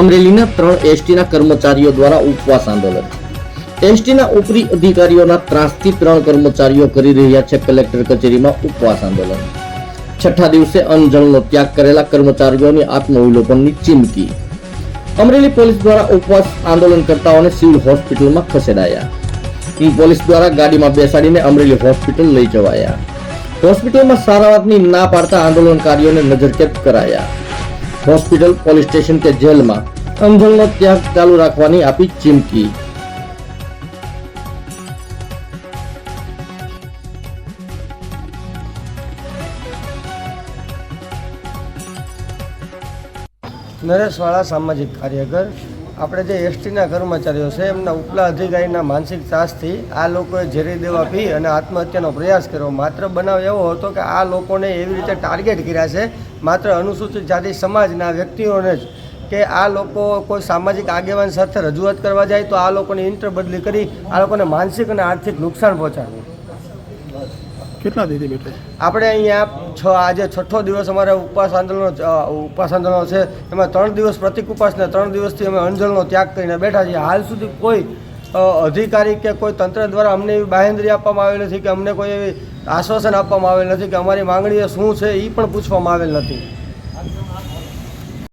અમરેલીના ત્રણ એસટીના કર્મચારીઓ દ્વારા ઉપવાસ આંદોલન. એસટીના ઉપરી અધિકારીઓના ત્રાસથી ત્રણ કર્મચારીઓ કરી રહ્યા છે કલેક્ટર કચેરીમાં ઉપવાસ આંદોલન. છઠ્ઠા દિવસે અન્નજળનો ત્યાગ કરેલા કર્મચારીઓની આત્મવિલોપનની ચીમકી. અમરેલી પોલીસ દ્વારા ઉપવાસ આંદોલનકર્તાઓને સિવિલ હોસ્પિટલમાં ખસેડાયા. પોલીસ દ્વારા ગાડીમાં બેસાડીને અમરેલી હોસ્પિટલ લઈ જવાયા. હોસ્પિટલમાં સારવારની ના પાડતા આંદોલનકારીઓને નજરકેદ કરાયા. હોસ્પિટલ, પોલીસ સ્ટેશન કે જેલમાં અંજળનો ત્યાગ ચાલુ રાખવાની આપી ચીમકી. નરેશવાળા સામાજિક કાર્યકર. આપણે જે એસટીના કર્મચારીઓ છે, એમના ઉપલા અધિકારીના માનસિક ત્રાસથી આ લોકોએ ઝેરી દેવા પી અને આત્મહત્યાનો પ્રયાસ કર્યો. માત્ર બનાવ એવો હતો કે આ લોકોને એવી રીતે ટાર્ગેટ કર્યા છે માત્ર અનુસૂચિત જાતિ સમાજના વ્યક્તિઓને જ કે આ લોકો કોઈ સામાજિક આગેવાન સાથે રજૂઆત કરવા જાય તો આ લોકોની ઇન્ટર બદલી કરી આ લોકોને માનસિક અને આર્થિક નુકસાન પહોંચાડવું. કેટલા દીધી બેઠે આપણે અહીંયા છ આજે છઠ્ઠો દિવસ અમારે ઉપવાસ આંદોલન ઉપવાસ આંદોલન છે. એમાં ત્રણ દિવસ પ્રતિક ઉપવાસ ને ત્રણ દિવસથી અમે અંજલનો ત્યાગ કરીને બેઠા છીએ. હાલ સુધી કોઈ અધિકારી કે કોઈ તંત્ર દ્વારા અમને એવી બાહેંધરી આપવામાં આવેલ નથી કે અમને કોઈ એવી આશ્વાસન આપવામાં આવેલ નથી કે અમારી માંગણીઓ શું છે એ પણ પૂછવામાં આવેલ નથી.